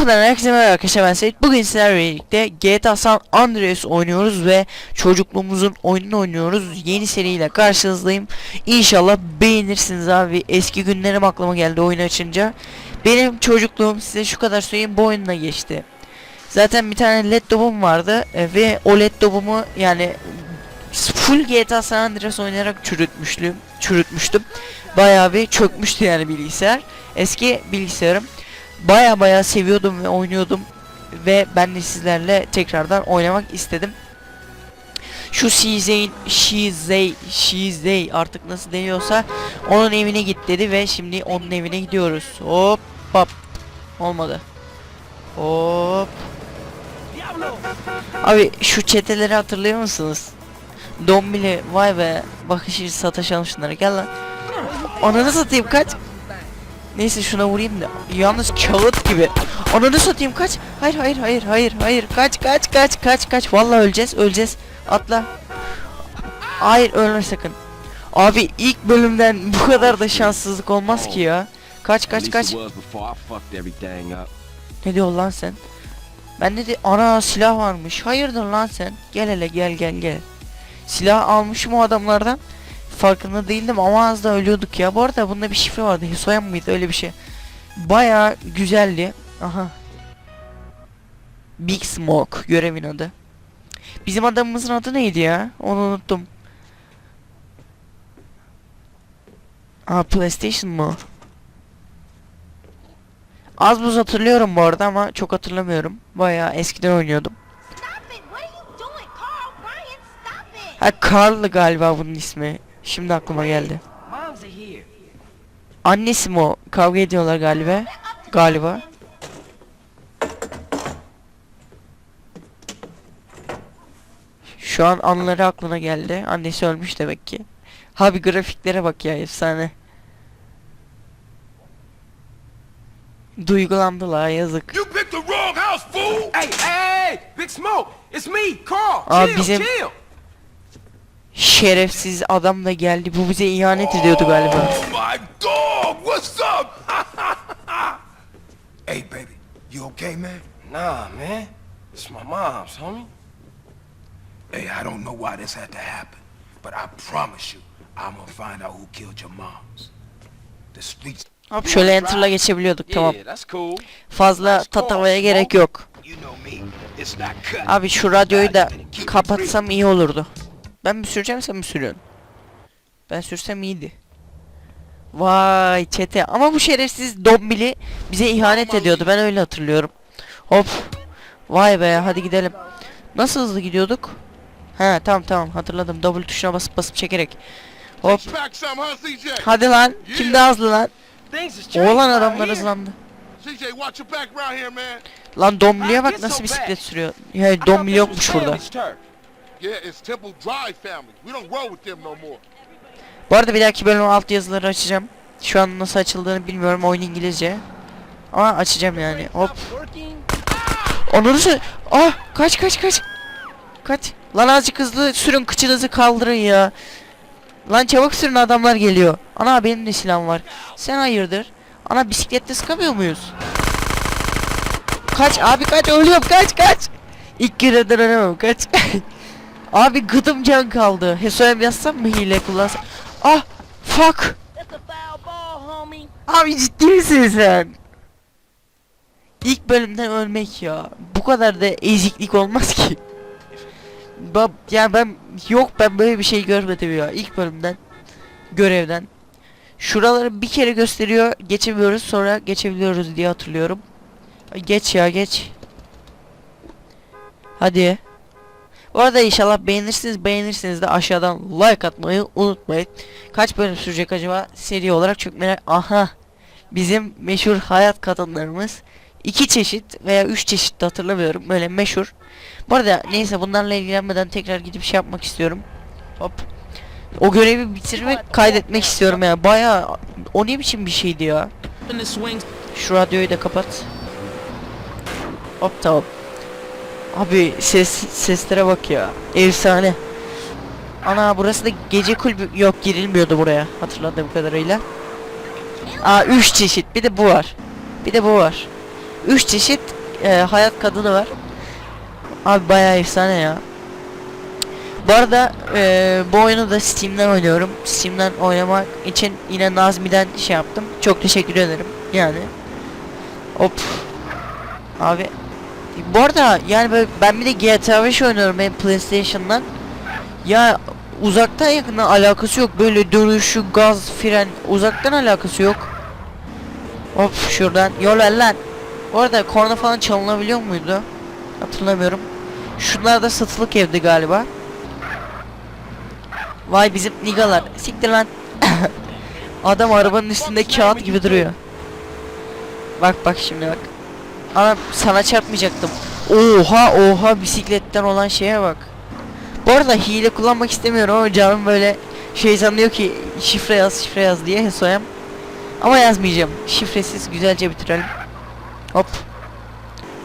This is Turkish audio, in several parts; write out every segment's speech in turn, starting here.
Buradan herkese merhaba arkadaşlar ben Seyit. Bugün sizlerle birlikte GTA San Andreas oynuyoruz ve çocukluğumuzun oyununu oynuyoruz. Yeni seriyle karşınızdayım. İnşallah beğenirsiniz abi. Eski günlerim aklıma geldi oyunu açınca. Benim çocukluğum size şu kadar söyleyeyim bu oyunla geçti. Zaten bir tane laptopum vardı e, ve o laptopumu yani full GTA San Andreas oynayarak çürütmüştüm. Çürütmüştüm. Bayağı bir çökmüştü yani bilgisayar. Eski bilgisayarım baya baya seviyordum ve oynuyordum ve ben de sizlerle tekrardan oynamak istedim. Şu Şizey'in Şizey Şizey artık nasıl deniyorsa onun evine git dedi ve şimdi onun evine gidiyoruz. Hop hop olmadı. Hop. Abi şu çeteleri hatırlıyor musunuz? Dombili vay be bakışı sataşalım şunlara gel lan. Ananı satayım kaç. Neyse şuna vurayım da. Yalnız kağıt gibi. Ananı satayım kaç. Hayır hayır hayır hayır hayır. Kaç kaç kaç kaç kaç. Vallahi öleceğiz öleceğiz. Atla. Hayır ölme sakın. Abi ilk bölümden bu kadar da şanssızlık olmaz ki ya. Kaç kaç kaç. Ne diyor lan sen? Ben dedi ana silah varmış. Hayırdır lan sen? Gel hele gel gel gel. Silah almışım o adamlardan. Farkında değildim ama az da ölüyorduk ya. Bu arada bunda bir şifre vardı. Hisoyan mıydı öyle bir şey. Baya güzeldi. Aha. Big Smoke görevin adı. Bizim adamımızın adı neydi ya? Onu unuttum. Aa PlayStation mı? Az buz hatırlıyorum bu arada ama çok hatırlamıyorum. Bayağı eskiden oynuyordum. Ha Carl galiba bunun ismi. Şimdi aklıma geldi. Annesi mi o? Kavga ediyorlar galiba. Galiba. Şu an anıları aklına geldi. Annesi ölmüş demek ki. Abi grafiklere bak ya efsane. Duygulandılar yazık. You picked the wrong house, fool! Hey, hey, hey! Big Smoke! It's me, Carl! Aa, chill, bizim- chill! Şerefsiz adam da geldi. Bu bize ihanet ediyordu galiba. Oh my dog! What's up? hey, baby, you okay, man? Nah, man. It's my mom's, homie. Hey, I don't know why this had to happen, but I promise you, I'm gonna find out who killed your moms. The streets, Hop şöyle enter'la geçebiliyorduk tamam. Fazla tatavaya gerek yok. Abi şu radyoyu da kapatsam iyi olurdu. Ben mi süreceğim sen mi sürüyorsun? Ben sürsem iyiydi. Vay çete ama bu şerefsiz Dombili bize ihanet ediyordu ben öyle hatırlıyorum. Hop. Vay be hadi gidelim. Nasıl hızlı gidiyorduk? He tamam tamam hatırladım. W tuşuna basıp basıp çekerek. Hop. Hadi lan. Kim daha hızlı lan? Oğlan adamlar hızlandı. Lan Dombili'ye bak nasıl bisiklet sürüyor. Ya I thought Dombili yokmuş burada. Bu arada bir dahaki bölüm alt yazıları açacağım. Şu an nasıl açıldığını bilmiyorum oyun İngilizce. Ama açacağım yani. Hop. Da Ah kaç kaç kaç. Kaç. Lan azıcık hızlı sürün kıçınızı kaldırın ya. Lan çabuk sürün adamlar geliyor. Ana benim de silahım var. Sen hayırdır? Ana bisiklette sıkamıyor muyuz? Kaç abi kaç ölüyorum kaç kaç. İlk gireden ölemem kaç. abi gıdım can kaldı. Hesoyam yazsam mı hile kullansam? Ah fuck. Abi ciddi misin sen? İlk bölümden ölmek ya. Bu kadar da eziklik olmaz ki. Ba ya ben yok ben böyle bir şey görmedim ya ilk bölümden görevden. Şuraları bir kere gösteriyor geçemiyoruz sonra geçebiliyoruz diye hatırlıyorum. Geç ya geç. Hadi. Bu arada inşallah beğenirsiniz beğenirsiniz de aşağıdan like atmayı unutmayın. Kaç bölüm sürecek acaba seri olarak çok merak... Aha! Bizim meşhur hayat kadınlarımız iki çeşit veya üç çeşit de hatırlamıyorum böyle meşhur. Bu arada neyse bunlarla ilgilenmeden tekrar gidip şey yapmak istiyorum. Hop. O görevi bitirmek kaydetmek istiyorum ya. Baya o ne biçim bir şeydi ya. Şu radyoyu da kapat. Hop tamam. Abi ses seslere bak ya. Efsane. Ana burası da gece kulübü yok girilmiyordu buraya hatırladığım kadarıyla. Aa 3 çeşit bir de bu var. Bir de bu var. 3 çeşit e, hayat kadını var. Abi bayağı efsane ya. Bu arada e, bu oyunu da Steam'den oynuyorum. Steam'den oynamak için yine Nazmi'den şey yaptım. Çok teşekkür ederim. Yani. Hop. Abi. Bu arada yani ben bir de GTA 5 oynuyorum benim PlayStation'dan. Ya uzaktan yakından alakası yok. Böyle dönüşü, gaz, fren uzaktan alakası yok. Hop şuradan yol ver lan. Bu arada korna falan çalınabiliyor muydu? Hatırlamıyorum. Şunlar da satılık evde galiba. Vay bizim nigalar. Siktir lan. Adam arabanın üstünde kağıt gibi duruyor. Bak bak şimdi bak. Anam sana çarpmayacaktım. Oha oha bisikletten olan şeye bak. Bu arada hile kullanmak istemiyorum ama canım böyle şey sanıyor ki şifre yaz şifre yaz diye soyam. Ama yazmayacağım. Şifresiz güzelce bitirelim. Hop.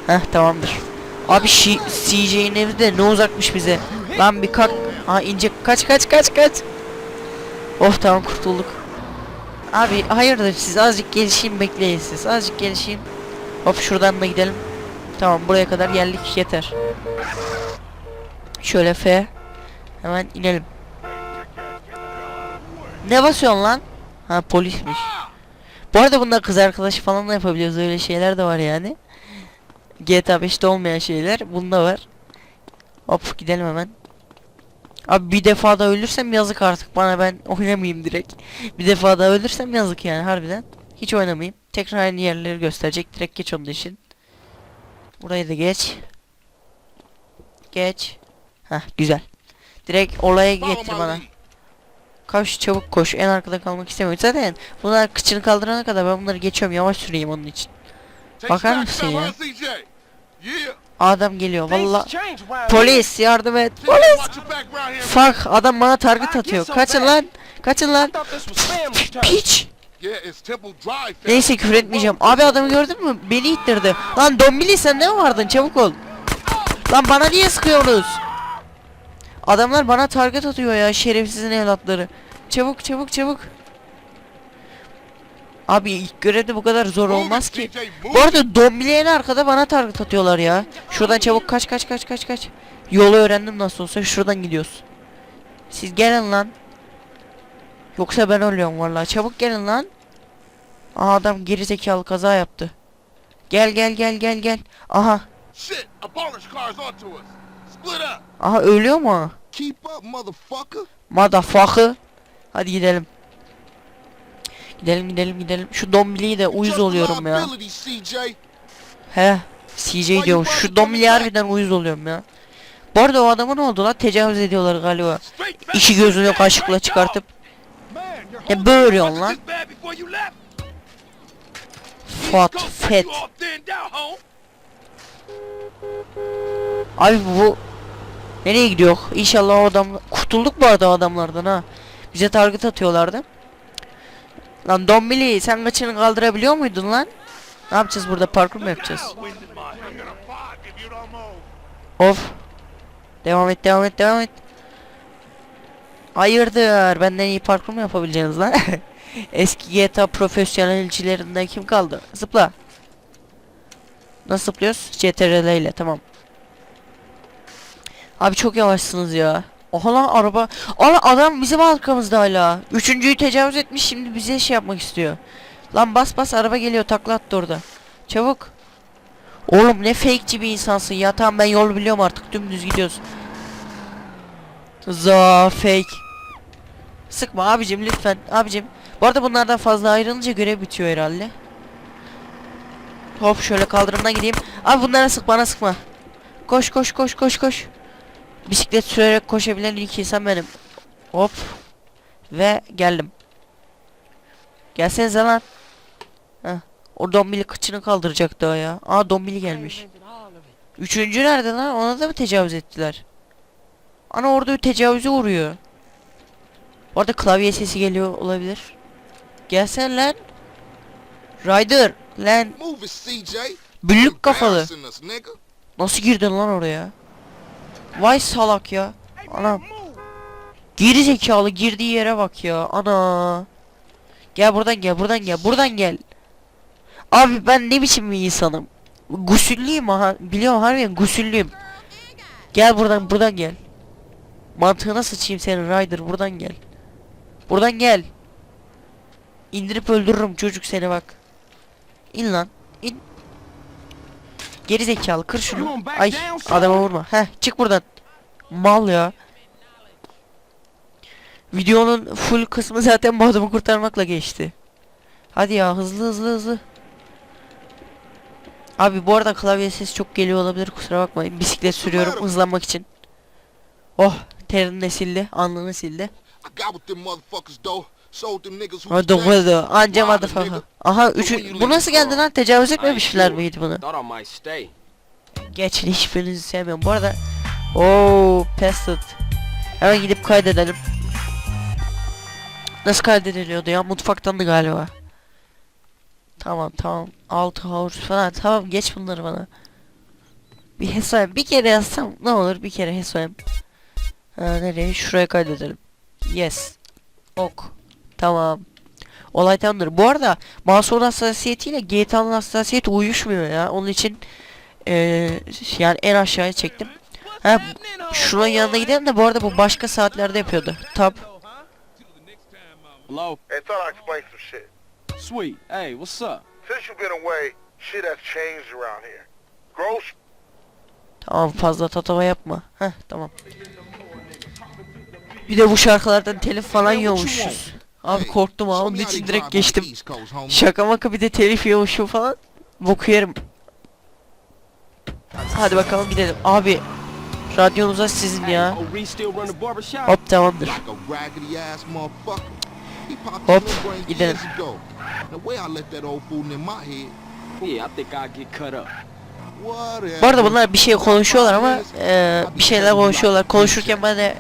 Heh tamamdır. Abi şi- CJ'nin evi de ne uzakmış bize. Lan bir kalk. Ha ince kaç kaç kaç kaç. Of tamam kurtulduk. Abi hayırdır siz azıcık gelişeyim bekleyin siz. Azıcık gelişeyim. Hop şuradan da gidelim. Tamam buraya kadar geldik yeter. Şöyle F. Hemen inelim. Ne basıyorsun lan? Ha polismiş. Bu arada bunda kız arkadaşı falan da yapabiliyoruz öyle şeyler de var yani. GTA 5'te olmayan şeyler bunda var. Hop gidelim hemen. Abi bir defa da ölürsem yazık artık bana ben oynamayayım direkt. Bir defa daha ölürsem yazık yani harbiden. Hiç oynamayayım. Tekrar aynı yerleri gösterecek. Direkt geç onun için. Burayı da geç. Geç. Hah güzel. Direkt olaya getir bana. Koş çabuk koş. En arkada kalmak istemiyorum. Zaten bunlar kıçını kaldırana kadar ben bunları geçiyorum. Yavaş süreyim onun için. Bakar mısın ya? Adam geliyor valla. Polis yardım et. Polis. Fuck adam bana target atıyor. Kaçın lan. Kaçın lan. Piç. Neyse küfür etmeyeceğim. Abi adamı gördün mü? Beni ittirdi. Lan Dombili sen ne vardın? Çabuk ol. Lan bana niye sıkıyorsunuz? Adamlar bana target atıyor ya şerefsizin evlatları. Çabuk çabuk çabuk. Abi ilk görevde bu kadar zor olmaz ki. Bu arada Dombili'ye en arkada bana target atıyorlar ya. Şuradan çabuk kaç kaç kaç kaç kaç. Yolu öğrendim nasıl olsa şuradan gidiyoruz. Siz gelin lan. Yoksa ben ölüyorum vallahi. Çabuk gelin lan. Aha adam geri zekalı kaza yaptı. Gel gel gel gel gel. Aha. Aha ölüyor mu? Keep up, motherfucker. Motherfucker. Hadi gidelim. Gidelim gidelim gidelim. Şu dombiliyi de uyuz oluyorum ya. He. CJ diyorum. Şu dombili harbiden uyuz oluyorum ya. Bu arada o adamı ne oldu lan? Tecavüz ediyorlar galiba. İşi gözünü kaşıkla çıkartıp. Ne böğürüyorsun lan? Cut fet. Abi bu nereye gidiyor? İnşallah o adam kurtulduk bu arada adamlardan ha. Bize target atıyorlardı. Lan Dombili sen kaçını kaldırabiliyor muydun lan? Ne yapacağız burada parkur mu yapacağız? Of. Devam et devam et devam et. Hayırdır benden iyi parkur mu yapabileceğiniz lan? Eski GTA profesyonelcilerinden kim kaldı? Zıpla. Nasıl zıplıyoruz? CTRL ile tamam. Abi çok yavaşsınız ya. Oha lan araba. Ana adam bizim arkamızda hala. Üçüncüyü tecavüz etmiş şimdi bize şey yapmak istiyor. Lan bas bas araba geliyor takla attı orada. Çabuk. Oğlum ne fake'ci bir insansın ya. Tamam ben yol biliyorum artık dümdüz gidiyoruz. Za fake. Sıkma abicim lütfen abicim. Bu arada bunlardan fazla ayrılınca görev bitiyor herhalde. Hop şöyle kaldırımdan gideyim. Abi bunlara sık bana sıkma. Koş koş koş koş koş. Bisiklet sürerek koşabilen ilk insan benim. Hop. Ve geldim. Gelsenize lan. Heh. O dombili kıçını kaldıracak daha ya. Aa dombili gelmiş. Üçüncü nerede lan? Ona da mı tecavüz ettiler? Ana orada tecavüze uğruyor. Orada klavye sesi geliyor olabilir. Gelsen lan. Rider. Lan. Büllük kafalı. Nasıl girdin lan oraya? Vay salak ya. Anam. Geri zekalı girdiği yere bak ya. Ana. Gel buradan gel buradan gel buradan gel. Abi ben ne biçim bir insanım? Gusüllüyüm aha. Biliyorum harbiden gusüllüyüm. Gel buradan buradan gel. Mantığına sıçayım senin Ryder buradan gel. Buradan gel. İndirip öldürürüm çocuk seni bak. İn lan. İn. Geri zekalı kır şunu. Ay adama vurma. Heh çık buradan. Mal ya. Videonun full kısmı zaten bu adamı kurtarmakla geçti. Hadi ya hızlı hızlı hızlı. Abi bu arada klavye sesi çok geliyor olabilir kusura bakmayın. Bisiklet sürüyorum hızlanmak için. Oh terini de sildi, alnını sildi. I got with them motherfuckers though. Sold them niggas who Hadi hadi anca motherfucker. Aha üçü bu nasıl geldi lan tecavüz etmemişler miydi bunu? Geçin hiçbirinizi sevmiyorum. Bu arada ooo Pested. Hemen gidip kaydedelim. Nasıl kaydediliyordu ya? Mutfaktandı galiba. Tamam tamam. Altı hours falan. Tamam geç bunları bana. Bir hesap bir kere yazsam ne olur bir kere hesap. Ha nereye? Şuraya kaydedelim. Yes. Ok. Tamam. Olay tamamdır. Bu arada Mouse'un hassasiyetiyle GTA'nın hassasiyeti uyuşmuyor ya. Onun için eee yani en aşağıya çektim. Ha şunun yanına gidelim de bu arada bu başka saatlerde yapıyordu. Tab. Hello? Hey, thought I'd explain some shit. Sweet. Hey, what's up? Since you've been away, shit has changed around here. Gross Tamam fazla tatava yapma. Heh tamam. Bir de bu şarkılardan telif falan yiyormuşuz. Abi korktum ha onun için direkt geçtim. Şaka maka bir de telif yiyormuşum falan. Boku yerim. Hadi bakalım gidelim. Abi radyonuza sizin ya. Oh? Hop tamamdır. Hop, gidelim. Yeah, I think I'll get cut up. Bu arada bunlar bir şey konuşuyorlar ama eee, bir şeyler konuşuyorlar. Konuşurken ben de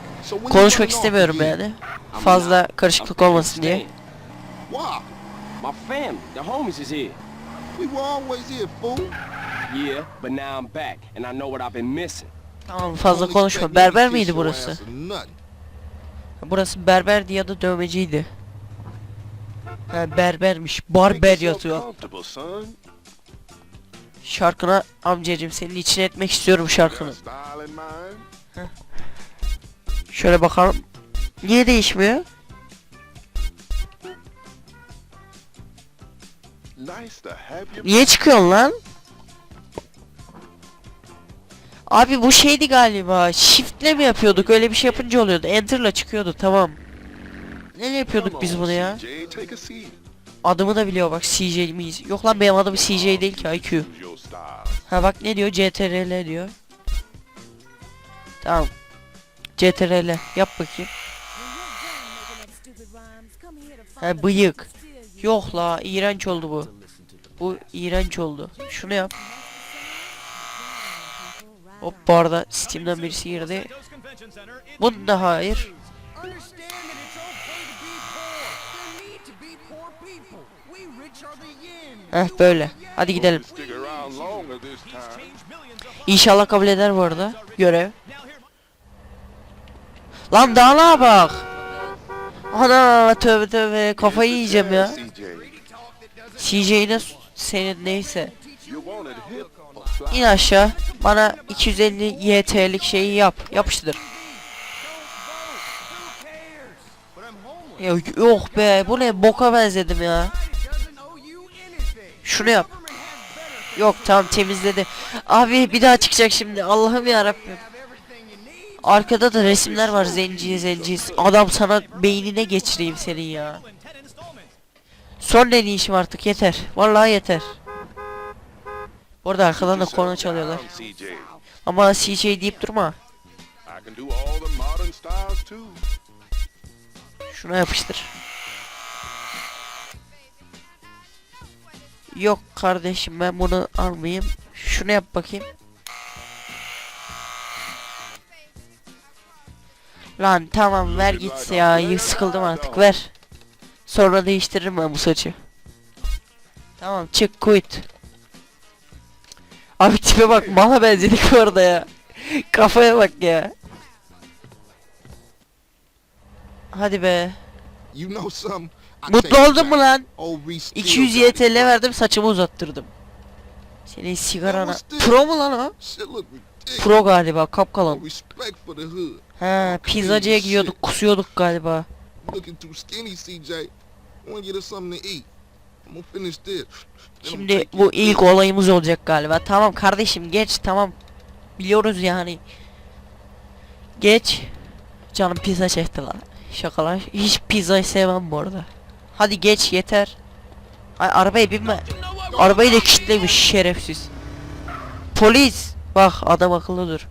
konuşmak istemiyorum yani. Fazla karışıklık olmasın diye. My family, the homies is here. We were always here, fool. Yeah, but now I'm back, and I know what I've been missing. Tamam fazla konuşma. Berber miydi burası? Burası berberdi ya da dövmeciydi. Ha berbermiş. Barber yazıyor. Şarkına amcacım senin için etmek istiyorum şarkını. Şöyle bakalım. Niye değişmiyor? Niye çıkıyorsun lan? Abi bu şeydi galiba. Shift'le mi yapıyorduk? Öyle bir şey yapınca oluyordu. Enter'la çıkıyordu tamam. Neyle yapıyorduk biz bunu ya? Adımı da biliyor bak CJ miyiz? Yok lan benim adım CJ değil ki IQ. Ha bak ne diyor? CTRL diyor. Tamam. CTRL yap bakayım. Ha bıyık. Yok la iğrenç oldu bu. Bu iğrenç oldu. Şunu yap. Hop bu arada Steam'den birisi girdi. Bunu da hayır. Heh böyle. Hadi gidelim. İnşallah kabul eder bu arada. Görev. Lan daha ne bak. Ana tövbe tövbe kafayı yiyeceğim ya. CJ, CJ'ne senin neyse. İn aşağı. Bana 250 YT'lik şeyi yap. Yapıştır. Ya yok be bu ne boka benzedim ya. Şunu yap. Yok tamam temizledi. Abi bir daha çıkacak şimdi. Allah'ım ya Rabbim. Arkada da resimler var zenci zenci. Adam sana beynine geçireyim senin ya. Son deneyişim artık yeter. Vallahi yeter. Bu arada arkadan da korna çalıyorlar. Ama CJ deyip durma. I can Yok kardeşim ben bunu almayayım. Şunu yap bakayım. Lan tamam ver gitsin ya. Sıkıldım artık ver. Sonra değiştiririm ben bu saçı. Tamam çık quit. Abi tipe bak mala benzedik bu arada ya. Kafaya bak ya. Hadi be. You know something? Mutlu oldun mu lan? Old Reese still 200 got it YTL verdim saçımı uzattırdım. Senin sigarana. Pro mu lan o? Pro galiba the hood. He pizzacıya gidiyorduk kusuyorduk galiba. Şimdi bu ilk olayımız olacak galiba. Tamam kardeşim geç tamam. Biliyoruz yani. Geç. Canım pizza çekti lan. Şakalar. Hiç pizzayı sevmem bu arada. Hadi geç yeter. Ay arabaya binme. Arabayı da kilitlemiş şerefsiz. Polis. Bak adam akıllı dur.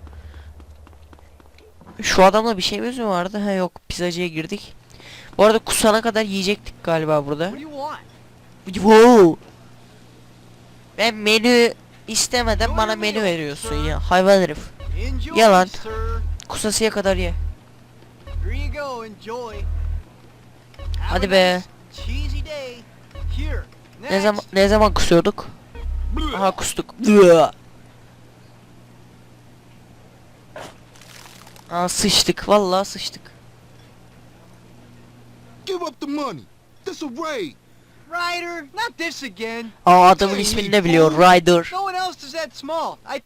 Şu adamla bir şeyimiz mi vardı? Ha yok pizzacıya girdik. Bu arada kusana kadar yiyecektik galiba burada. Wow. Ben menü istemeden bana menü veriyorsun ya. Hayvan herif. Yalan. Kusasıya kadar ye. Hadi be. Nice, cheesy day. Here. Ne zaman ne zaman kusuyorduk? Aha kustuk. Aa sıçtık. Vallahi sıçtık. Give up the money. This a raid. Ryder, not this again. Aa adamın ismini de biliyor. Ryder. No one else is that small. I.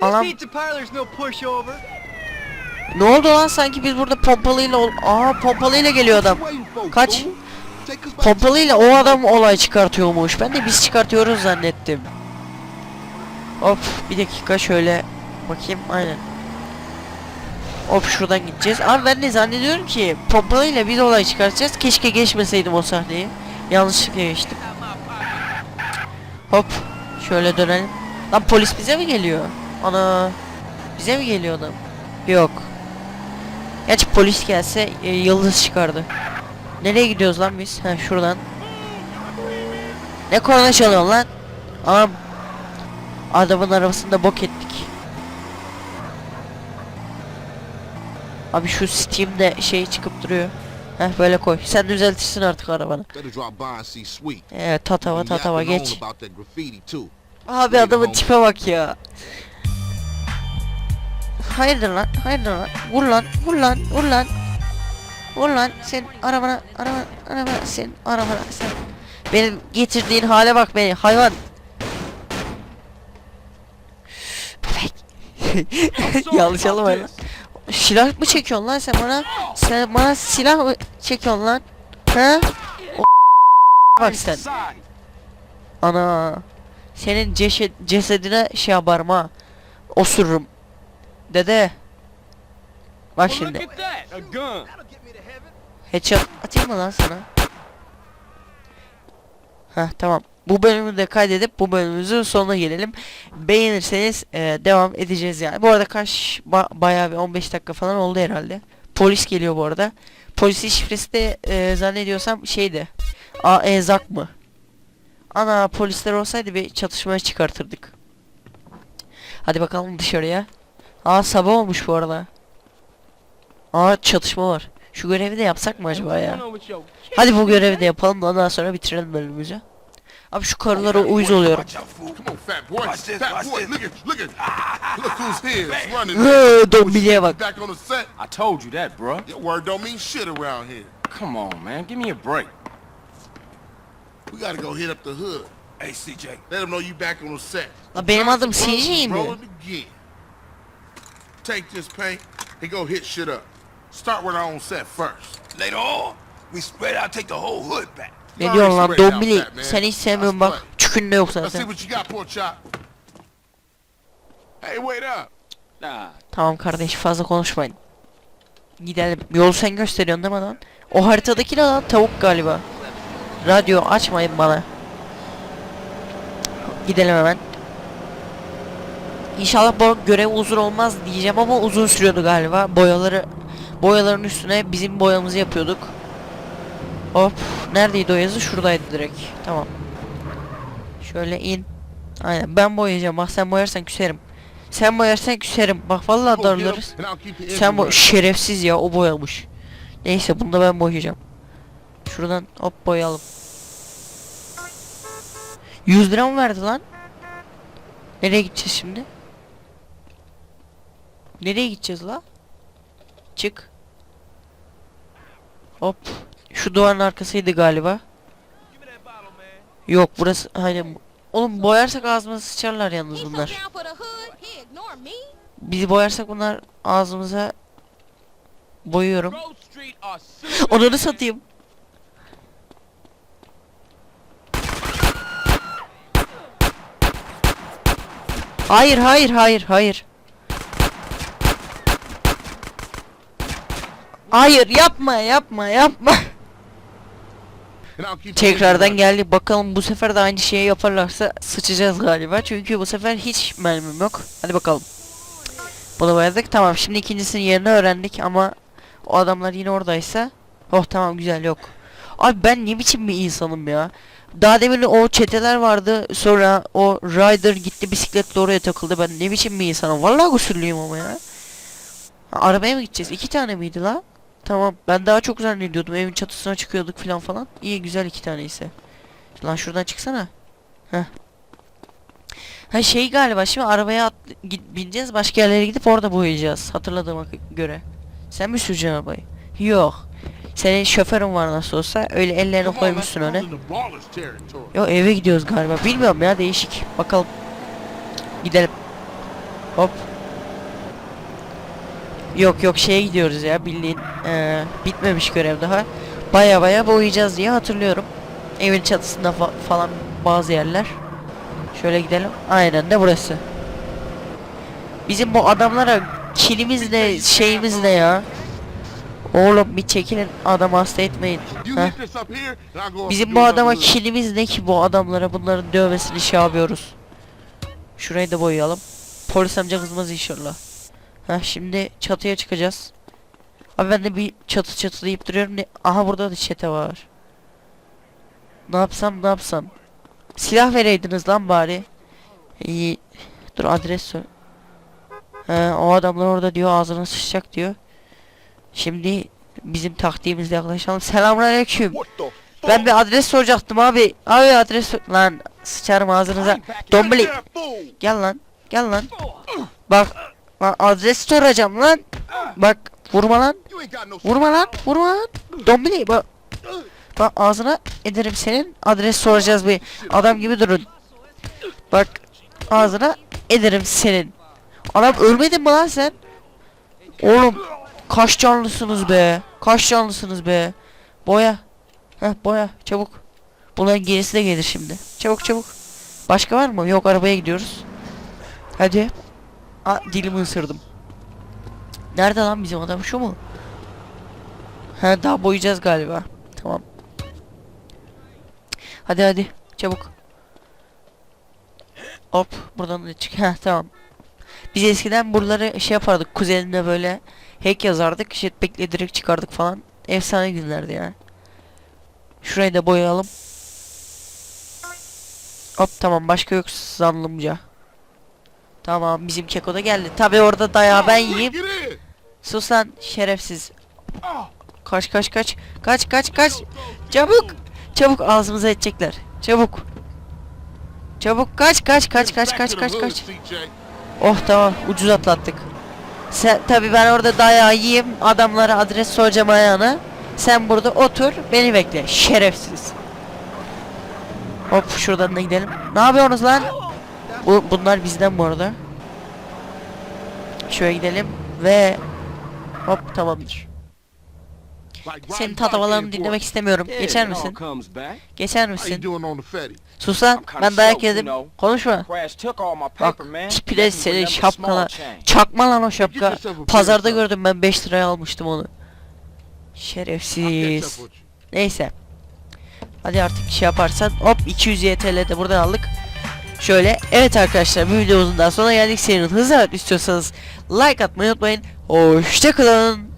This pizza parlor's no pushover. Ne oldu lan sanki biz burada pompalıyla ol Aa pompalıyla geliyor adam. Kaç? Pompalıyla o adam olay çıkartıyormuş. Ben de biz çıkartıyoruz zannettim. Hop bir dakika şöyle bakayım aynen. Hop şuradan gideceğiz. Abi ben de zannediyorum ki pompalıyla biz olay çıkartacağız. Keşke geçmeseydim o sahneyi. Yanlışlıkla geçtim. Hop şöyle dönelim. Lan polis bize mi geliyor? Ana bize mi geliyor adam? Yok. Gerçi polis gelse e, yıldız çıkardı. Nereye gidiyoruz lan biz? Ha şuradan. Ne korna çalıyorsun lan? Anam. Adamın arabasında bok ettik. Abi şu Steam'de şey çıkıp duruyor. Heh böyle koy. Sen düzeltirsin artık arabanı. Evet tatava tatava geç. Abi adamın tipe bak ya. Hayırdır lan? Hayırdır lan? Vur lan, vur lan, vur lan. Vur lan sen arabana, araba, araba sen arabana sen. Benim getirdiğin hale bak beni hayvan. Yanlış anlamayın lan. Silah mı çekiyorsun lan sen bana? Sen bana silah mı çekiyorsun lan? Ha? O bak sen. Ana. Senin cesedine şey yaparım ha. Osururum. Dede. Bak şimdi. Headshot atayım mı lan sana? Heh tamam. Bu bölümü de kaydedip bu bölümümüzün sonuna gelelim. Beğenirseniz e, devam edeceğiz yani. Bu arada kaç ba- bayağı bir 15 dakika falan oldu herhalde. Polis geliyor bu arada. Polisin şifresi de e, zannediyorsam şeydi. A E Zak mı? Ana polisler olsaydı bir çatışmaya çıkartırdık. Hadi bakalım dışarıya. Aa sabah olmuş bu arada. Aa çatışma var. Şu görevi de yapsak mı acaba ya? Hadi bu görevi de yapalım da ondan sonra bitirelim bölümümüzü. Abi şu karılara uyuz oluyorum. Dombili'ye bak. I told you that, bruh. Your word don't mean shit around here. Come on, man. Give me a break. We gotta go hit up the hood. Hey, CJ. Let them know you back on the set. La benim adım CJ mi? Take this paint and go hit shit up. Start with our own set first. Later on, we spread out, take the whole hood back. Ne diyorsun lan Dombili? out that, man. Sen hiç sevmiyorum bak. Çükün de yok zaten. Tamam kardeş fazla konuşmayın. Gidelim. Yolu sen gösteriyorsun değil mi lan? O haritadaki ne lan? Tavuk galiba. Radyo açmayın bana. Gidelim hemen. İnşallah bu görev uzun olmaz diyeceğim ama uzun sürüyordu galiba. Boyaları boyaların üstüne bizim boyamızı yapıyorduk. Hop. Neredeydi o yazı? Şuradaydı direkt. Tamam. Şöyle in. Aynen ben boyayacağım. Bak sen boyarsan küserim. Sen boyarsan küserim. Bak vallahi the Sen bu şerefsiz ya o boyamış. Neyse bunu da ben boyayacağım. Şuradan hop boyayalım. 100 lira mı verdi lan? Nereye gideceğiz şimdi? Nereye gideceğiz la? Çık. Hop. Şu duvarın arkasıydı galiba. Yok burası bu- Oğlum boyarsak ağzımıza sıçarlar yalnız bunlar. Bizi boyarsak bunlar ağzımıza boyuyorum. Onları satayım. Hayır hayır hayır hayır. Hayır yapma yapma yapma. Tekrardan geldi. Bakalım bu sefer de aynı şeyi yaparlarsa sıçacağız galiba. Çünkü bu sefer hiç mermim yok. Hadi bakalım. Bunu boyadık. Tamam şimdi ikincisinin yerini öğrendik ama o adamlar yine oradaysa. Oh tamam güzel yok. Abi ben ne biçim bir insanım ya. Daha demin o çeteler vardı. Sonra o rider gitti bisikletle oraya takıldı. Ben ne biçim bir insanım. Vallahi kusurluyum ama ya. Arabaya mı gideceğiz? İki tane miydi la? Tamam ben daha çok zannediyordum evin çatısına çıkıyorduk falan falan. İyi güzel iki tane ise. Lan şuradan çıksana. Heh. Ha şey galiba şimdi arabaya at, git, bineceğiz başka yerlere gidip orada boyayacağız hatırladığıma göre. Sen mi süreceksin arabayı? Yok. Senin şoförün var nasıl olsa öyle ellerini koymuşsun öne. Yo eve gidiyoruz galiba. Bilmiyorum ya değişik. Bakalım. Gidelim. Hop. Yok yok şeye gidiyoruz ya bildiğin eee, bitmemiş görev daha. Baya baya boyayacağız diye hatırlıyorum. Evin çatısında fa- falan bazı yerler. Şöyle gidelim. Aynen de burası. Bizim bu adamlara kilimiz ne şeyimiz ne ya. Oğlum bir çekilin adam hasta etmeyin. Heh. Bizim bu adama kilimiz ne ki bu adamlara bunların dövmesini şey yapıyoruz. Şurayı da boyayalım. Polis amca kızmaz inşallah. Ha şimdi çatıya çıkacağız. Abi ben de bir çatı çatı deyip duruyorum. Ne? Aha burada da çete var. Ne yapsam ne yapsam. Silah vereydiniz lan bari. İyi. Dur adres sor. He, o adamlar orada diyor ağzına sıçacak diyor. Şimdi bizim taktiğimizle yaklaşalım. Selamünaleyküm. Ben bir adres soracaktım abi. Abi adres sor- lan sıçarım ağzınıza. Dombili gel lan. Gel lan. Bak lan adres soracağım lan. Bak vurma lan. Vurma lan. Vurma lan. Dombili bak. Bak ağzına ederim senin. Adres soracağız bir. Adam gibi durun. Bak ağzına ederim senin. Adam ölmedin mi lan sen? Oğlum kaç canlısınız be? Kaç canlısınız be? Boya. Heh boya çabuk. Bunların gerisi de gelir şimdi. Çabuk çabuk. Başka var mı? Yok arabaya gidiyoruz. Hadi. Aa dilimi ısırdım. Nerede lan bizim adam şu mu? Ha daha boyayacağız galiba. Tamam. Hadi hadi çabuk. Hop buradan da çık. Ha tamam. Biz eskiden buraları şey yapardık kuzenimle böyle hack yazardık. Jetpack'le direkt çıkardık falan. Efsane günlerdi ya. Şurayı da boyayalım. Hop tamam başka yok zannımca. Tamam bizim keko da geldi. Tabi orada dayağı ben yiyeyim. Sus lan şerefsiz. Kaç kaç kaç. Kaç kaç kaç. Çabuk. Çabuk ağzımıza edecekler. Çabuk. Çabuk kaç kaç kaç kaç kaç kaç kaç. Oh tamam ucuz atlattık. Sen tabi ben orada dayağı yiyeyim adamlara adres soracağım ayağına. Sen burada otur beni bekle şerefsiz. Hop şuradan da gidelim. Ne yapıyorsunuz lan? Bu bunlar bizden bu arada. Şöyle gidelim ve hop tamamdır. Senin tatavalarını dinlemek istemiyorum. Geçer misin? Geçer misin? doing on the fatty? Sus lan I'm kinda ben dayak yedim. Konuşma. Bak with senin şapkana. Çakma lan o şapka. Pazarda gördüm ben 5 liraya almıştım onu. Şerefsiz. Neyse. Hadi artık şey yaparsan hop 200 YTL de buradan aldık. Şöyle evet arkadaşlar bu videomuzun daha sonuna geldik. Serinin hızlı istiyorsanız like atmayı unutmayın. Hoşçakalın.